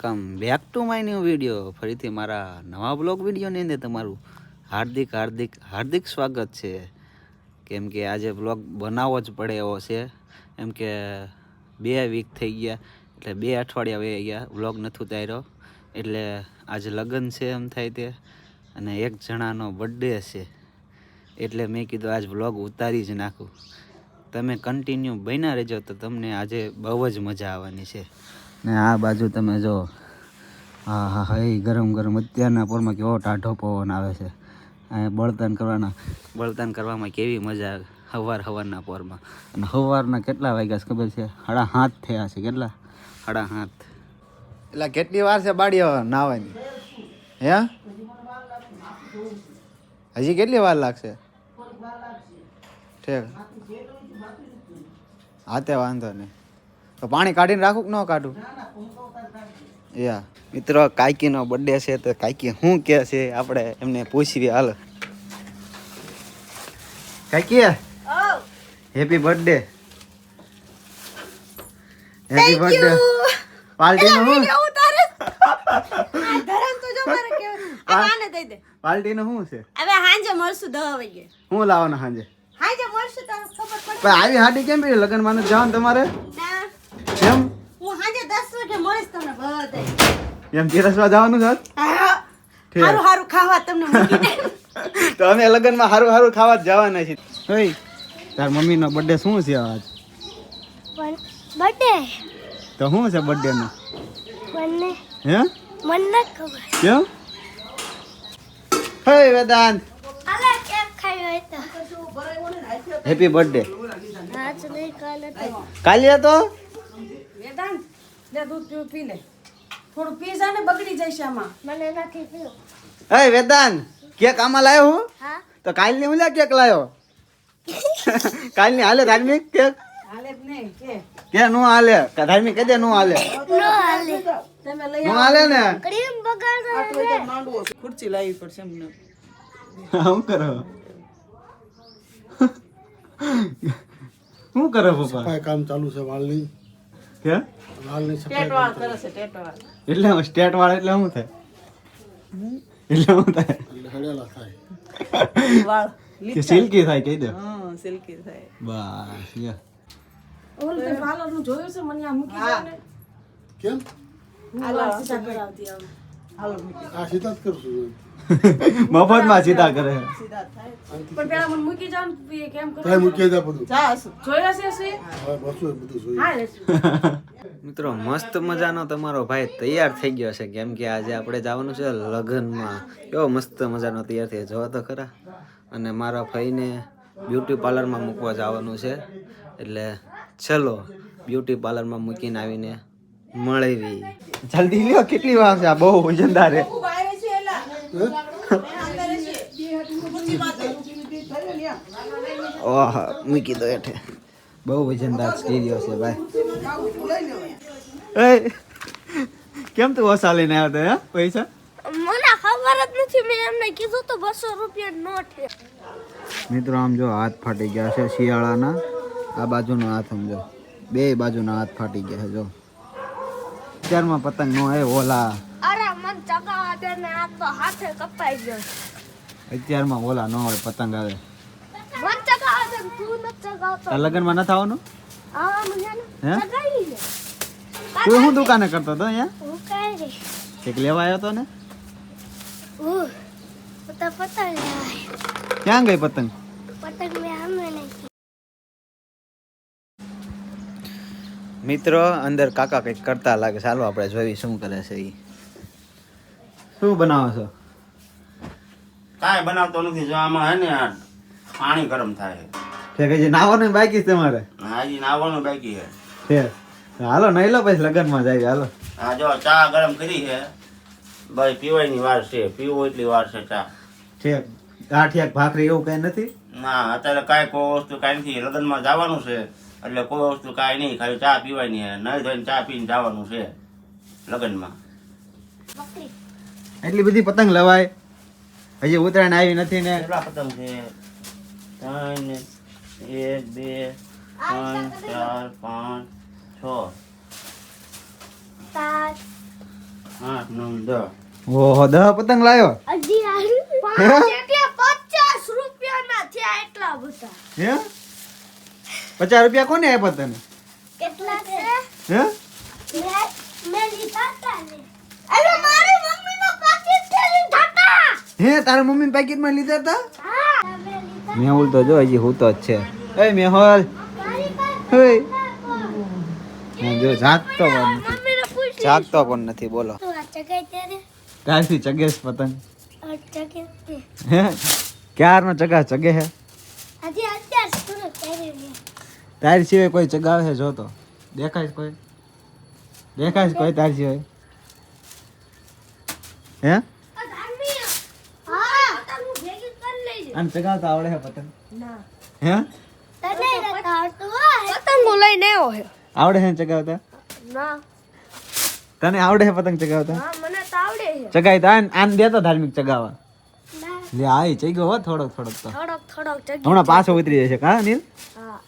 Welcome back to my new video. ફરીથી મારા નવા બ્લોગ વિડીયોની અંદર તમારું હાર્દિક હાર્દિક હાર્દિક સ્વાગત છે. કેમ કે આજે બ્લોગ બનાવવો જ પડે એવો છે. એમ કે બે વીક થઈ ગયા, એટલે બે અઠવાડિયા વહી ગયા, બ્લોગ નથી ઉતાર્યો. એટલે આજે લગ્ન છે એમ થાય તે, અને એક જણાનો બર્થડે છે. એટલે મેં કીધું આજ બ્લોગ ઉતારી જ નાખું. તમે કન્ટિન્યુ બન્યા રહેજો તો તમને આજે બહુ જ મજા આવવાની છે. ને આ બાજુ તમે જો, હા હા હા, એ ગરમ ગરમ. અત્યારના પોરમાં કેવો ટાઢો પવન આવે છે. બળતણ કરવાના, બળતણ કરવામાં કેવી મજા આવે. સવાર સવારના પોરમાં. અને સવારના કેટલા વાગ્યા છે ખબર છે? હાડા હાથ થયા છે, કેટલા? હાડા હાથ. એટલે કેટલી વાર છે બાળી નાવાની? હે? હજી કેટલી વાર લાગશે? ઠીક. હા, તે વાંધો નહીં. તો પાણી કાઢીને રાખું કે ન કાઢું? યા મિત્રો કાયકીનો બર્થડે છે તો કાયકી શું કે છે? આપણે એમને પૂછીએ હાલ. કાયકી હેપી બર્થડે હેપી બર્થડે પાર્ટીનું પાર્ટીનું શું? છે. હવે હાંજે મળશું દહ વાગે શું લાવવાનું સાંજે હાંજે મળશું તો ખબર પડે આવી હાડી કેમ પડી લગ્નમાં નથી જવાનું તમારે? ના. કેમ હું હાંજે દસ વાગે મળીશ તમને બધે. એમ પીરસવા જવાનું છે ઠીક. હારું હારું ખાવા તમને મૂકીને તો અમે લગ્નમાં સારું સારું ખાવા જ જવાના છે ઓય તાર મમ્મીનો બર્થડે શું છે આજ? બર્થડે તો શું છે બર્થડે નો મને હે? મને ખબર. કેમ? હે વેદાંત. હેપી બર્થડે આજ નહીં કાલે તો. કાલે હતો લે દૂધ પીવું પી લે. થોડું પી જા ને બગડી જશે આમાં. મને નથી પીવું. હે વેદાન કેક આમાં લાયો હું? હા. તો કાલની હું લે કેક લાયો? કાલની હાલે ધાર્મિક કેક? હાલે જ નહીં કે. કે નો હાલે? કે ધાર્મિક કદે નો હાલે. નો હાલે. તમે લઈ નો હાલે ને? ક્રીમ બગાડ માંડવો. ખુરચી લાવી પડશે એમને શું કરો? શું કરો પપ્પા? કામ ચાલુ છે વાળની કે વાળ એટલે હું સ્ટેટ વાળા એટલે શું થાય? એટલે શું થાય? કે સિલ્કી થાય કહી દે. સિલ્કી થાય. બસ યા ઓલું તે પાર્લરનું જોયું છે મને આ મૂકી ને. કેમ? કરાવતી આવ. મૂકી આ સીધા જ કરશું. મફતમાં સીધા કરે. પણ પેલા મને મૂકી જાવ ને કેમ કરો કાંઈ મૂકી દે બધું જા જોયા છે શું હવે બસું બધું જોયું. મિત્રો મસ્ત મજાનો તમારો ભાઈ તૈયાર થઈ ગયો છે. કેમ કે આજે આપણે જવાનું છે લગ્નમાં. કેવો મસ્ત મજાનો તૈયાર થઈ જવા તો ખરા. અને મારા ભાઈને બ્યુટી પાર્લરમાં મૂકવા જવાનું છે. એટલે ચલો બ્યુટી પાર્લરમાં મૂકીને આવીને મળવી. જલ્દી લ્યો કેટલી વાર છે? આ બહુ વજનદાર છે. ઓહ મૂકી દો એઠે. બહુ વજનદાર સ્ટીરિયો છે ભાઈ. એ કેમ તું ઓછા લઈને આવ્યો તો હે? પૈસા? મને ખબર જ નથી મેં એમને કીધું તો બસો રૂપિયા નોટ છે મિત્રો આમ જો હાથ ફાટી ગયા છે શિયાળાના. આ બાજુનો હાથ સમજો. બે બાજુના હાથ ફાટી ગયા છે જો. અત્યારમાં પતંગ નો આવ્યો ઓલા. અરે મન ચગાવા દે ને આ તો હાથે કપાઈ ગયો. અત્યારમાં ઓલા નો હોય પતંગ આવે. મન ચગાવા દે તું ન ચગાવતો. નથી આવવાનું? આવાનું છે હે? ને ચગાવી લે તું હું દુકાને કરતો તો અહીંયા? હું કાંઈ એક લેવા આવ્યો તો ને? હું પતંગ પતંગ લાય ક્યાં ગઈ પતંગ મેં અમે નહીં મિત્રો અંદર કાકા કંઈક કરતા લાગે ચાલો આપણે જોઈ શું કરે છે એ શું બનાવો છો? કાંઈ બનાવતો નથી. જો આમાં હે ને પાણી ગરમ થાય છે. કે જે નાવાનું બાકી છે તમારે? હાજી નાવાનું બાકી છે. હાલો નહીં લો પછી લગ્નમાં જાય હાલો. આ જો ચા ગરમ કરી છે. ભાઈ પીવાની વાર છે. પીવું એટલી વાર છે ચા. છે ગાંઠિયા ભાખરી એવું કઈ નથી? ના અત્યારે કાંઈ કોઈ વસ્તુ કાંઈ નથી. લગ્નમાં જવાનું છે. એટલે કોઈ વસ્તુ કાંઈ નહીં ખાલી ચા પીવાની નહીં ધોઈને ચા પીને જવાનું છે લગ્નમાં. એટલી બધી પતંગ લવાય. હજી ઉત્તરાયણ આવી નથી ને. કેટલા પતંગ છે? ત્રણ એક બે ત્રણ ચાર પાંચ છ. આઠ નવ દસ. ઓહો દહ પતંગ લાવ્યો? પચાસ રૂપિયા રૂપિયાના થયા એટલા બધા. હે? પચાસ રૂપિયા કોને આપ્યા તને? કેટલા છે? હે? મેં મેં લીધા તા ને. અરે મારી મમ્મીનો પાકીટ છે લીધા તા હે તારા મમ્મી પેકેટમાં લીધા હતા? હા મેં લીધા મેહુલ તો જો હજી હું તો જ છે. એ મેહુલ. જો જાગતો પણ નથી જાગતો પણ નથી બોલો. ક્યારથી ચગેશ પતંગ? ચગે હે? ક્યારનો ચગા ચગે હે તારી સિવાય કોઈ ચગાવે છે જોતો? દેખાય કોઈ? દેખાય કોઈ તારી સિવાય? હે? આમ ચગાવતા આવડે છે પતંગ? હે? પતંગો લઈને આવ્યો છે. આવડે છે ચગાવતા ના. તને આવડે છે પતંગ ચગાવતા હા મને તો આવડે છે. ચગાવી તો આને આને દેતો ધાર્મિક ચગાવવા ના. લે આઈ ચગ્યો ગયો હો થોડોક થોડોક તો. થોડોક હમણાં પાછો ઉતરી જશે. કા નીલ? હા.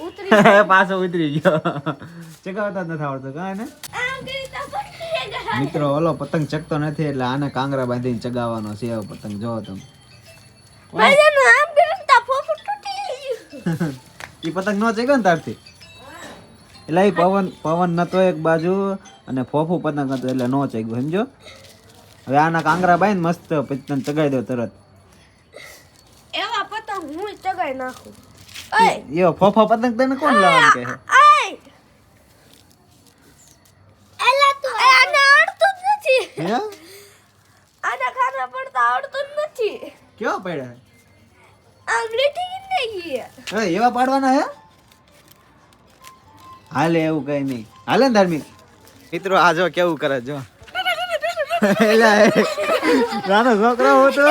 પાછો ઉતરી ગયો. ચગાવતા જ નથી આવડતો કા ગયા. મિત્રો ઓલો પતંગ ચગતો નથી એટલે આને કાંગરા બાંધીને ચગાવવાનો છે એવો પતંગ. જોવો તમે. એ પતંગ નો ચગ્યો ને તારથી? એટલે એ પવન પવન નતો એક બાજુ અને ફોફું પતંગ હતું એટલે નો ચગ્યું સમજો? હવે આના કાંગરા બાંધ મસ્ત પછી તને ચગાવી દો તરત. એવા પતંગ હું ચગાવી નાખું. એવો ફોફો પતંગ તને કોણ લાવવાનું કે એલા તું આને આવડતું જ નથી હે આના ખાના પડતા આવડતું જ નથી કેવો પડ્યા આમ લીટી નહીં હે એવા પાડવાના હે હાલે એવું કઈ નહીં હાલે ને ધાર્મિક મિત્રો આ જો કેવું કરે જો. એલા નાનો છોકરો હું તો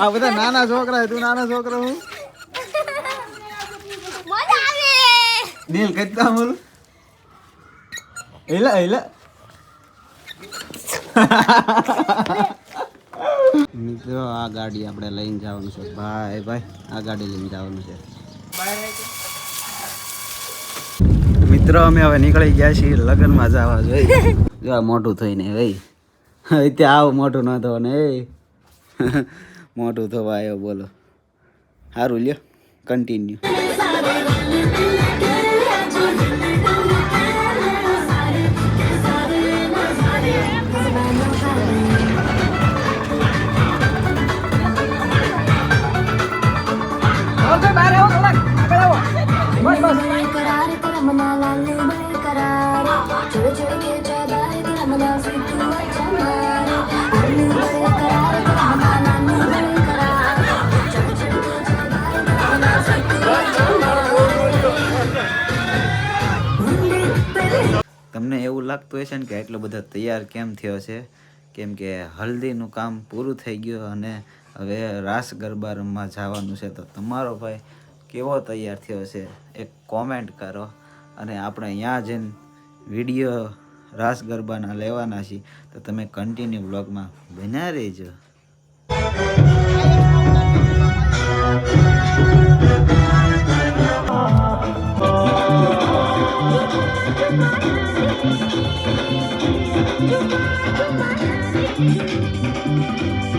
આ બધા નાના છોકરા તું નાનો છોકરો હું? નીલ કહેતા બોલ? એલા એલા મિત્રો આ ગાડી આપણે લઈને જવાનું છે. ભાઈ ભાઈ આ ગાડી લઈને જવાનું છે. મિત્રો અમે હવે નીકળી ગયા છીએ લગ્નમાં જવા જોઈએ જો મોટું થઈને ભાઈ. ત્યાં આવું મોટું ન થવાનું એ મોઢું ધોવા બોલો. સારું લ્યો કન્ટિન્યુ બસ બસ. કરાર કર મના લાલ કરાર. છોડ છોડ કે તમને એવું લાગતું હશે ને કે એટલો બધો તૈયાર કેમ થયો છે? કેમ કે હલ્દીનું કામ પૂરું થઈ ગયું અને હવે રાસ ગરબા રમવા જવાનું છે. તો તમારો ભાઈ કેવો તૈયાર થયો છે? એક કોમેન્ટ કરો. અને આપણે અહીંયા જઈને વીડિયો રાસ ગરબાના લેવાના છીએ. તો તમે કન્ટિન્યુ બ્લોગમાં બન્યા રહેજો. Thank Thank you.